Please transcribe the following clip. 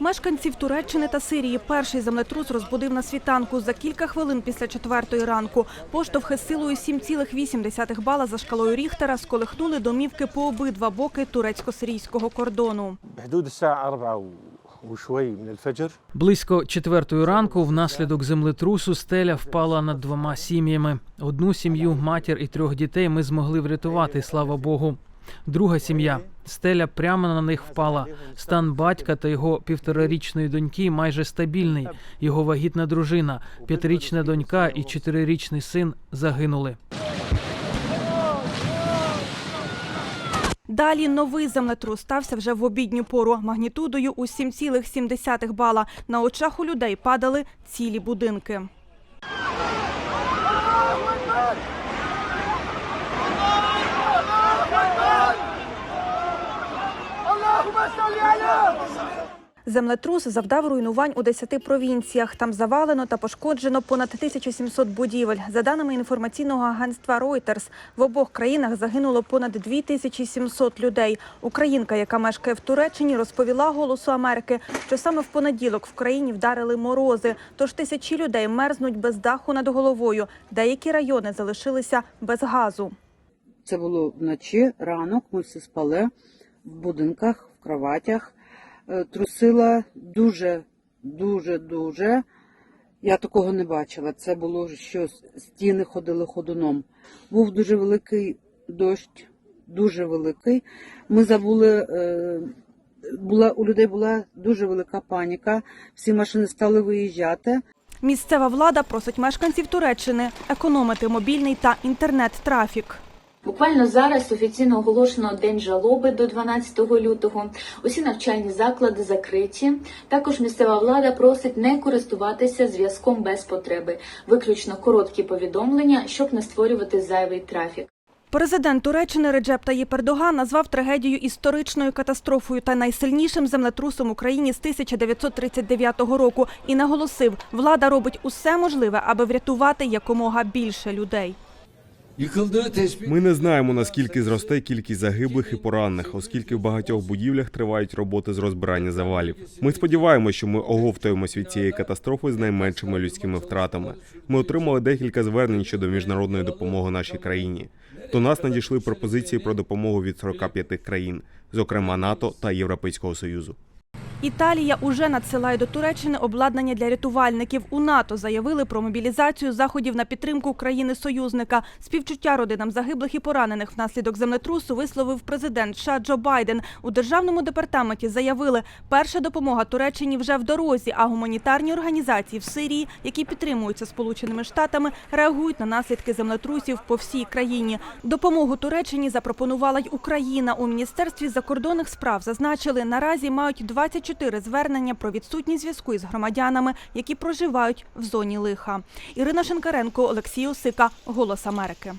Мешканців Туреччини та Сирії перший землетрус розбудив на світанку за кілька хвилин після четвертої ранку. Поштовхи з силою 7,8 бала за шкалою Ріхтера сколихнули домівки по обидва боки турецько-сирійського кордону. Близько четвертої ранку, внаслідок землетрусу, стеля впала над двома сім'ями. Одну сім'ю, матір і трьох дітей ми змогли врятувати. Слава Богу. Друга сім'я. Стеля прямо на них впала. Стан батька та його півторарічної доньки майже стабільний. Його вагітна дружина, п'ятирічна донька і чотирирічний син загинули. Далі новий землетрус стався вже в обідню пору магнітудою у 7,7 бала. На очах у людей падали цілі будинки. Землетрус завдав руйнувань у 10 провінціях. Там завалено та пошкоджено понад 1700 будівель. За даними інформаційного агентства Reuters, в обох країнах загинуло понад 2700 людей. Українка, яка мешкає в Туреччині, розповіла голосу Америки, що саме в понеділок в країні вдарили морози. Тож тисячі людей мерзнуть без даху над головою. Деякі райони залишилися без газу. Це було вночі, ранок, ми всі спали в будинках, кроватях. Е, Трусила дуже, дуже, дуже. Я такого не бачила. Це було що стіни ходили ходуном. Був дуже великий дощ, дуже великий. Ми забули, е, була, у людей була дуже велика паніка. Всі машини стали виїжджати. Місцева влада просить мешканців Туреччини економити мобільний та інтернет-трафік. Буквально зараз офіційно оголошено день жалоби до 12 лютого. Усі навчальні заклади закриті. Також місцева влада просить не користуватися зв'язком без потреби, виключно короткі повідомлення, щоб не створювати зайвий трафік. Президент Туреччини Реджеп Таїп Ердоган назвав трагедію історичною катастрофою та найсильнішим землетрусом в Україні з 1939 року і наголосив, влада робить усе можливе, аби врятувати якомога більше людей. Yıkıldığı tespit Ми не знаємо наскільки зросте кількість загиблих і поранених, оскільки в багатьох будівлях тривають роботи з розбирання завалів. Ми сподіваємося, що ми оговтуємось від цієї катастрофи з найменшими людськими втратами. Ми отримали декілька звернень щодо міжнародної допомоги нашій країні. До нас надійшли пропозиції про допомогу від 45 країн, зокрема НАТО та Європейського союзу. Італія уже надсилає до Туреччини обладнання для рятувальників. У НАТО заявили про мобілізацію заходів на підтримку країни-союзника. Співчуття родинам загиблих і поранених внаслідок землетрусу висловив президент США Джо Байден. У державному департаменті заявили, перша допомога Туреччині вже в дорозі, а гуманітарні організації в Сирії, які підтримуються Сполученими Штатами, реагують на наслідки землетрусів по всій країні. Допомогу Туреччині запропонувала й Україна. У міністерстві закордонних справ зазначили, наразі мають 24 звернення про відсутність зв'язку із громадянами, які проживають в зоні лиха. Ірина Шенкаренко, Олексій Осика, Голос Америки.